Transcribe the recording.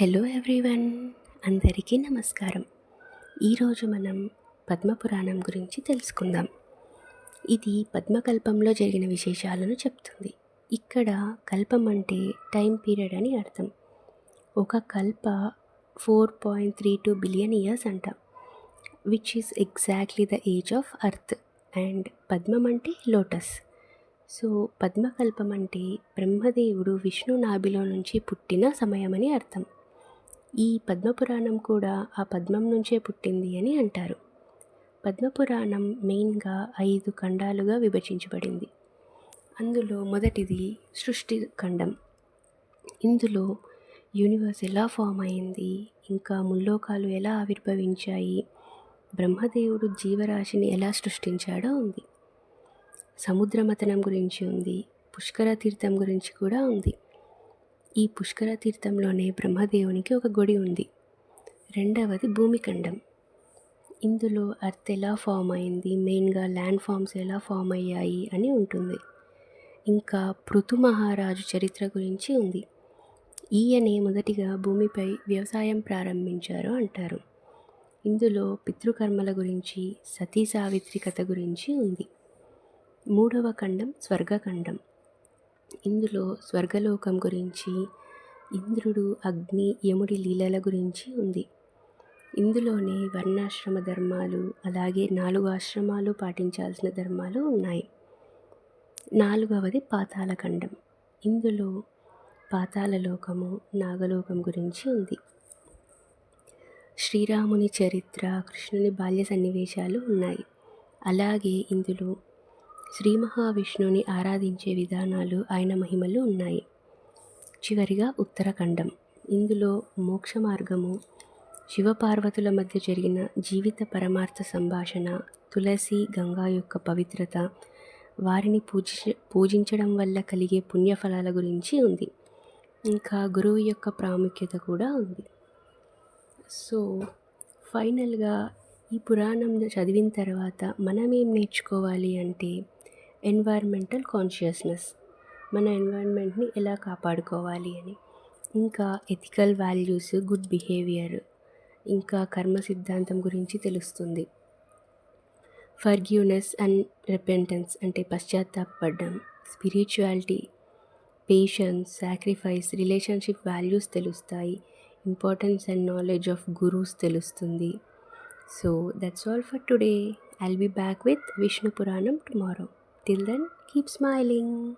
Hello everyone అందరికీ నమస్కారం. ఈరోజు మనం పద్మపురాణం గురించి తెలుసుకుందాం. ఇది పద్మకల్పంలో జరిగిన విశేషాలను చెప్తుంది. ఇక్కడ కల్పం అంటే టైం పీరియడ్ అని అర్థం. ఒక కల్ప four point three two billion years అంట. Which is exactly the age of earth and పద్మం అంటే లోటస్. సో పద్మకల్పం అంటే బ్రహ్మదేవుడు విష్ణు నాభిలో నుంచి పుట్టిన సమయమని అర్థం. ఈ పద్మపురాణం కూడా ఆ పద్మం నుంచే పుట్టింది అని అంటారు. పద్మపురాణం మెయిన్గా ఐదు ఖండాలుగా విభజించబడింది. అందులో మొదటిది సృష్టి ఖండం. ఇందులో యూనివర్స్ ఎలా ఫామ్ అయింది ఇంకా ముల్లోకాలు ఎలా ఆవిర్భవించాయి బ్రహ్మదేవుడు జీవరాశిని ఎలా సృష్టించాడో ఉంది. సముద్రమతనం గురించి ఉంది పుష్కర తీర్థం గురించి కూడా ఉంది. ఈ పుష్కర తీర్థంలోనే బ్రహ్మదేవునికి ఒక గుడి ఉంది. రెండవది భూమిఖండం. ఇందులో అర్త్ ఎలా ఫామ్ అయింది? మెయిన్గా ల్యాండ్ ఫామ్స్ ఎలా ఫామ్ అయ్యాయి అని ఉంటుంది. ఇంకా పృథు మహారాజు చరిత్ర గురించి ఉంది. ఈయనే మొదటిగా భూమిపై వ్యవసాయం ప్రారంభించారు అంటారు. ఇందులో పితృకర్మల గురించి సతీ సావిత్రి కథ గురించి ఉంది. మూడవ ఖండం స్వర్గఖండం. ఇందులో స్వర్గలోకం గురించి ఇంద్రుడు అగ్ని యముడి లీలల గురించి ఉంది. ఇందులోనే వర్ణాశ్రమ ధర్మాలు అలాగే నాలుగు ఆశ్రమాలు పాటించాల్సిన ధర్మాలు ఉన్నాయి. నాలుగవది పాతాళఖండం ఇందులో పాతాళలోకము నాగలోకం గురించి ఉంది. శ్రీరాముని చరిత్ర కృష్ణుని బాల్య సన్నివేశాలు ఉన్నాయి. అలాగే ఇందులో శ్రీ మహావిష్ణువుని ఆరాధించే విధానాలు ఆయన మహిమలు ఉన్నాయి. చివరిగా ఉత్తరాఖండం. ఇందులో మోక్ష మార్గము శివపార్వతుల మధ్య జరిగిన జీవిత పరమార్థ సంభాషణ తులసి గంగా యొక్క పవిత్రత వారిని పూజ పూజించడం వల్ల కలిగే పుణ్యఫలాల గురించి ఉంది. ఇంకా గురువు యొక్క ప్రాముఖ్యత కూడా ఉంది. సో ఫైనల్గా ఈ పురాణం చదివిన తర్వాత మనం ఏం నేర్చుకోవాలి అంటే ఎన్వైర్మెంటల్ కాన్షియస్నెస్ మన ఎన్వైర్న్మెంట్ని ఎలా కాపాడుకోవాలి అని. ఇంకా ఎథికల్ వాల్యూస్ గుడ్ బిహేవియర్ ఇంకా కర్మ సిద్ధాంతం గురించి తెలుస్తుంది. ఫర్గ్యూనెస్ అండ్ రిపెంటెన్స్ అంటే పశ్చాత్తాపడడం spirituality patience sacrifice relationship values తెలుస్తాయి. Importance and knowledge of gurus తెలుస్తుంది. So that's all for today. I'll be back with Vishnu Puranam tomorrow. Till then, keep smiling.